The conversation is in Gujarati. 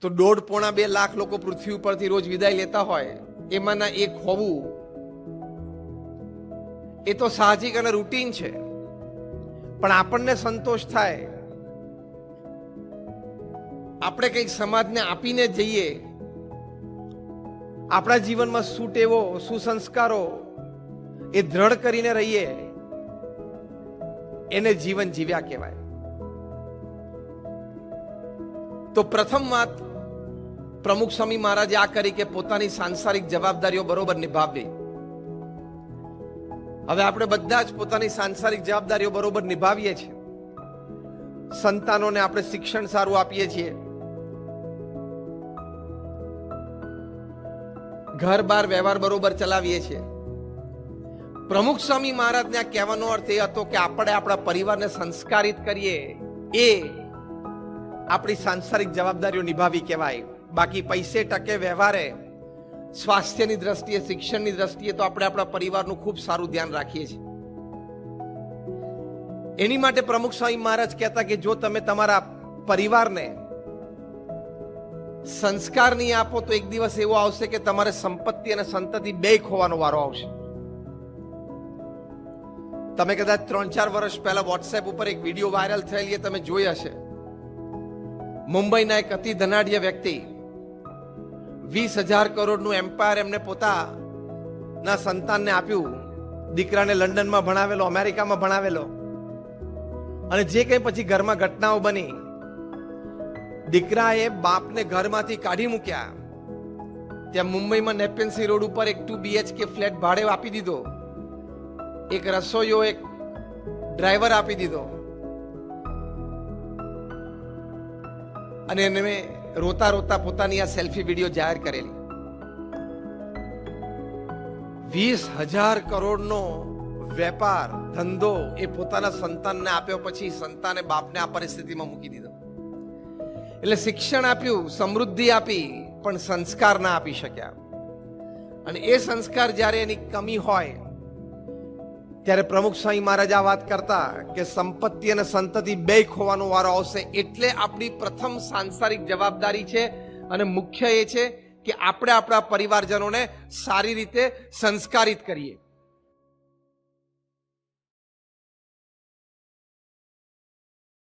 તો દોઢ પોણા બે લાખ લોકો પૃથ્વી ઉપરથી રોજ વિદાય લેતા હોય, એમાંના એક હોવું એ તો સાહજિક અને રૂટીન છે. પણ આપણને સંતોષ થાય. આપણે કંઈક સમાજને આપીને જઈએ. આપણા જીવનમાં શું ટેવો સુસંસ્કારો એ દ્રઢ કરીને રહીએ. એને જીવન જીવ્યા કહેવાય. તો પ્રથમ વાત પ્રમુખ સ્વામી મહારાજે આ કરી કે પોતાની સાંસારિક જવાબદારીઓ બરોબર નિભાવવી હવે આપણે બધા જ પોતાની સાંસારિક જવાબદારીઓ બરોબર નિભાવીએ છીએ. સંતાનોને આપણે શિક્ષણ સારું આપીએ છીએ. ઘર બાર વ્યવહાર બરોબર ચલાવીએ છીએ. પ્રમુખ સ્વામી મહારાજને કહેવાનો અર્થ એ હતો કે આપણે આપણા પરિવારને સંસ્કારિત કરીએ એ આપણી સાંસારિક જવાબદારીઓ નિભાવી કહેવાય. બાકી પૈસે ટકે વ્યવહારે સ્વાસ્થ્યની દ્રષ્ટિએ, શિક્ષણની દ્રષ્ટિએ તો આપણે આપણા પરિવારનું ખૂબ સારું ધ્યાન રાખીએ છીએ. એની માટે પ્રમુખ સ્વામી મહારાજ કહેતા કે જો તમે તમારા પરિવારને સંસ્કાર નહીં આપો તો એક દિવસ એવો આવશે કે તમારે સંપત્તિ અને સંતતિ બે ખોવાનો વારો આવશે. તમે કદાચ ત્રણ ચાર વર્ષ પહેલા વોટ્સએપ ઉપર એક વીડિયો વાયરલ થયેલી તમે જોઈ હશે. મુંબઈના એક અતિ ધનાઢ્ય વ્યક્તિ વીસ હજાર કરોડનું એમ્પાયર એમને પોતાના સંતાનને આપ્યું. દીકરાને લંડનમાં ભણાવેલો, અમેરિકામાં ભણાવેલો. અને જે કંઈ પછી ઘરમાં ઘટનાઓ બની, દીકરાએ બાપને ઘરમાંથી કાઢી મૂક્યા. ત્યાં મુંબઈમાં નેપેન્સી રોડ ઉપર એક ટુ બીએચકે ફ્લેટ ભાડે આપી દીધો. એક રસોઈયો, એક ડ્રાઈવર આપી દીધો. અને એને રોતા રોતા પોતાની આ સેલ્ફી વીડિયો જાહેર કરેલી. વીસ હજાર કરોડનો વેપાર, ધંધો એ પોતાના સંતાનને આપ્યો પછી સંતાને બાપને આ પરિસ્થિતિમાં મૂકી દીધો. એટલે શિક્ષણ આપ્યું, સમૃદ્ધિ આપી, પણ સંસ્કાર ના આપી શક્યા. અને એ સંસ્કાર જ્યારે એની કમી હોય ત્યારે પ્રમુખ સ્વામી મહારાજ આ વાત કરતા કે સંપત્તિ અને સંતતિ બે ખોવાનો વારો આવશે એટલે આપણી પ્રથમ સાંસારિક જવાબદારી છે અને મુખ્ય એ છે કે આપણે આપણા પરિવારજનોને સારી રીતે સંસ્કારિત કરીએ.